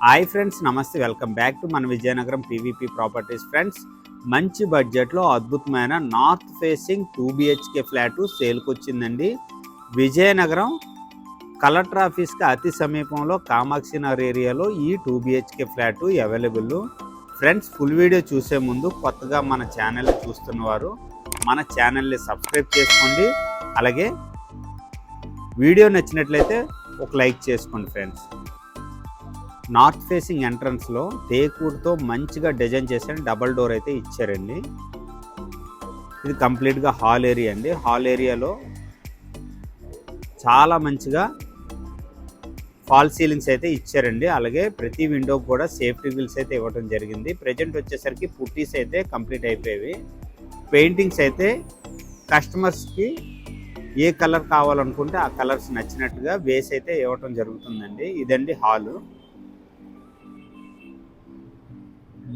Hi friends నమస్తే welcome back to మన Vizianagaram PVP properties friends మంచి బడ్జెట్లో అద్భుతమైన north facing two BHK flat సేల్కి వచ్చిందండి. విజయనగరం కలెక్టర్ ఆఫీస్కి అతి సమీపంలో కామాక్షి నగర్ ఏరియాలో ఈ two BHK flat available friends full video చూసే ముందు కొత్తగా మన ఛానల్ చూస్తున్నవారు మన ఛానల్ని సబ్స్క్రైబ్ చేసుకోండి. అలాగే వీడియో నచ్చినట్లయితే ఒక లైక్ చేసుకోండి ఫ్రెండ్స్ నార్త్ ఫేసింగ్ ఎంట్రన్స్లో తేకూరుతో మంచిగా డిజైన్ చేసిన డబల్ డోర్ అయితే ఇచ్చారండి. ఇది కంప్లీట్గా హాల్ ఏరియా అండి. హాల్ ఏరియాలో చాలా మంచిగా ఫాల్ సీలింగ్స్ అయితే ఇచ్చారండి. అలాగే ప్రతి విండో కూడా సేఫ్టీ వీల్స్ అయితే ఇవ్వడం జరిగింది. ప్రజెంట్ వచ్చేసరికి పుట్టీస్ అయితే కంప్లీట్ అయిపోయేవి. పెయింటింగ్స్ అయితే కస్టమర్స్కి ఏ కలర్ కావాలనుకుంటే ఆ కలర్స్ నచ్చినట్టుగా వేస్ అయితే ఇవ్వటం జరుగుతుందండి. ఇదండి హాలు.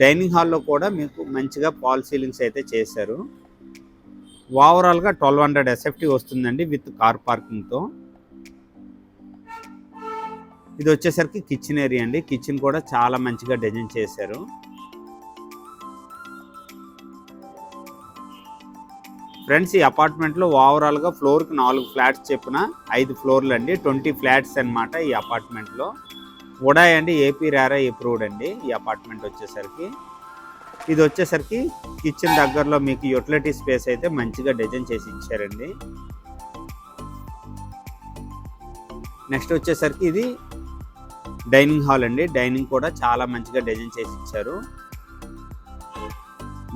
డైనింగ్ హాల్లో కూడా మీకు మంచిగా పాల్ సీలింగ్స్ అయితే చేశారు. ఓవరాల్గా ట్వెల్వ్ హండ్రెడ్ ఎస్ఎఫ్టీ వస్తుందండి విత్ కార్ పార్కింగ్తో. ఇది వచ్చేసరికి కిచెన్ ఏరియా అండి. కిచెన్ కూడా చాలా మంచిగా డిజైన్ చేశారు. ఫ్రెండ్స్ ఈ అపార్ట్మెంట్లో ఓవరాల్గా ఫ్లోర్కి నాలుగు ఫ్లాట్స్ చెప్పిన ఐదు ఫ్లోర్లు అండి ట్వంటీ ఫ్లాట్స్ అనమాట ఈ అపార్ట్మెంట్లో. ఉడాయ్ అండి ఏపీ రారా అప్రూవ్డ్ అండి ఈ అపార్ట్మెంట్ వచ్చేసరికి. ఇది వచ్చేసరికి కిచెన్ దగ్గరలో మీకు యూటిలిటీ స్పేస్ అయితే మంచిగా డిజైన్ చేసి ఇచ్చారండి. నెక్స్ట్ వచ్చేసరికి ఇది డైనింగ్ హాల్ అండి. డైనింగ్ కూడా చాలా మంచిగా డిజైన్ చేసి ఇచ్చారు.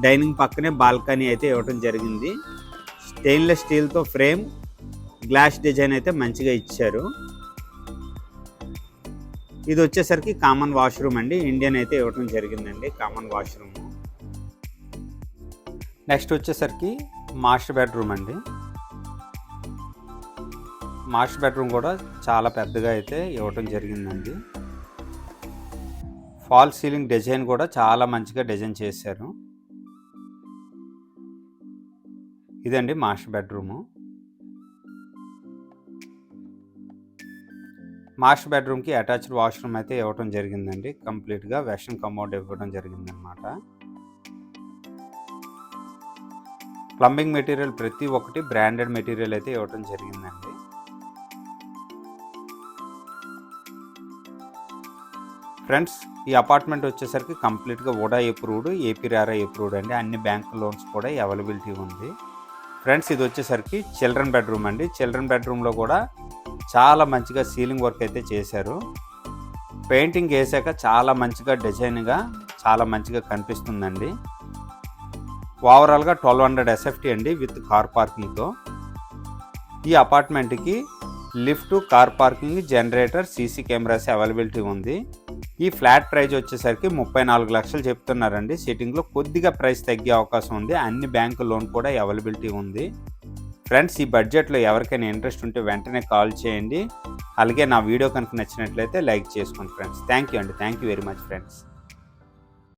డైనింగ్ పక్కనే బాల్కనీ అయితే ఇవ్వటం జరిగింది. స్టెయిన్లెస్ స్టీల్తో ఫ్రేమ్ గ్లాస్ డిజైన్ అయితే మంచిగా ఇచ్చారు. ఇది వచ్చేసరికి కామన్ వాష్రూమ్ అండి. ఇండియన్ అయితే ఇవ్వటం జరిగిందండి కామన్ వాష్రూమ్ నెక్స్ట్ వచ్చేసరికి మాస్టర్ బెడ్రూమ్ అండి. మాస్టర్ బెడ్రూమ్ కూడా చాలా పెద్దగా అయితే ఇవ్వటం జరిగిందండి. ఫాల్ సీలింగ్ డిజైన్ కూడా చాలా మంచిగా డిజైన్ చేశారు. ఇదండి మాస్టర్ బెడ్రూము మాస్టర్ బెడ్రూమ్కి అటాచ్డ్ వాష్రూమ్ అయితే ఇవ్వడం జరిగిందండి. కంప్లీట్గా వెస్ట్రన్ కమోడ్ ఇవ్వడం జరిగిందనమాట ప్లంబింగ్ మెటీరియల్ ప్రతి ఒక్కటి బ్రాండెడ్ మెటీరియల్ అయితే ఇవ్వడం జరిగిందండి. ఫ్రెండ్స్ ఈ అపార్ట్మెంట్ వచ్చేసరికి కంప్లీట్గా ఓడా అప్రూవ్డ్ ఏపీ రారా అప్రూవ్డ్ అండి. అన్ని బ్యాంక్ లోన్స్ కూడా అవైలబిలిటీ ఉంది. ఫ్రెండ్స్ ఇది వచ్చేసరికి చిల్డ్రన్ బెడ్రూమ్ అండి. చిల్డ్రన్ బెడ్రూమ్లో కూడా చాలా మంచిగా సీలింగ్ వర్క్ అయితే చేశారు. పెయింటింగ్ వేసాక చాలా మంచిగా డిజైన్గా చాలా మంచిగా కనిపిస్తుందండి. ఓవరాల్గా ట్వెల్వ్ హండ్రెడ్ ఎస్ఎఫ్టీ అండి విత్ కార్ పార్కింగ్తో. ఈ అపార్ట్మెంట్కి lift car parking generator CC cameras availability ఉంది. ఈ ఫ్లాట్ ప్రైజ్ వచ్చేసరికి ముప్పై నాలుగు లక్షలు చెప్తున్నారండి. సిట్టింగ్లో కొద్దిగా ప్రైస్ తగ్గే అవకాశం ఉంది. అన్ని బ్యాంకు లోన్ కూడా అవైలబిలిటీ ఉంది. ఫ్రెండ్స్ ఈ బడ్జెట్లో ఎవరికైనా ఇంట్రెస్ట్ ఉంటే వెంటనే కాల్ చేయండి. అలాగే నా వీడియో కనుక నచ్చినట్లయితే లైక్ చేసుకోండి ఫ్రెండ్స్. థ్యాంక్ యూ అండి. Thank you very much friends.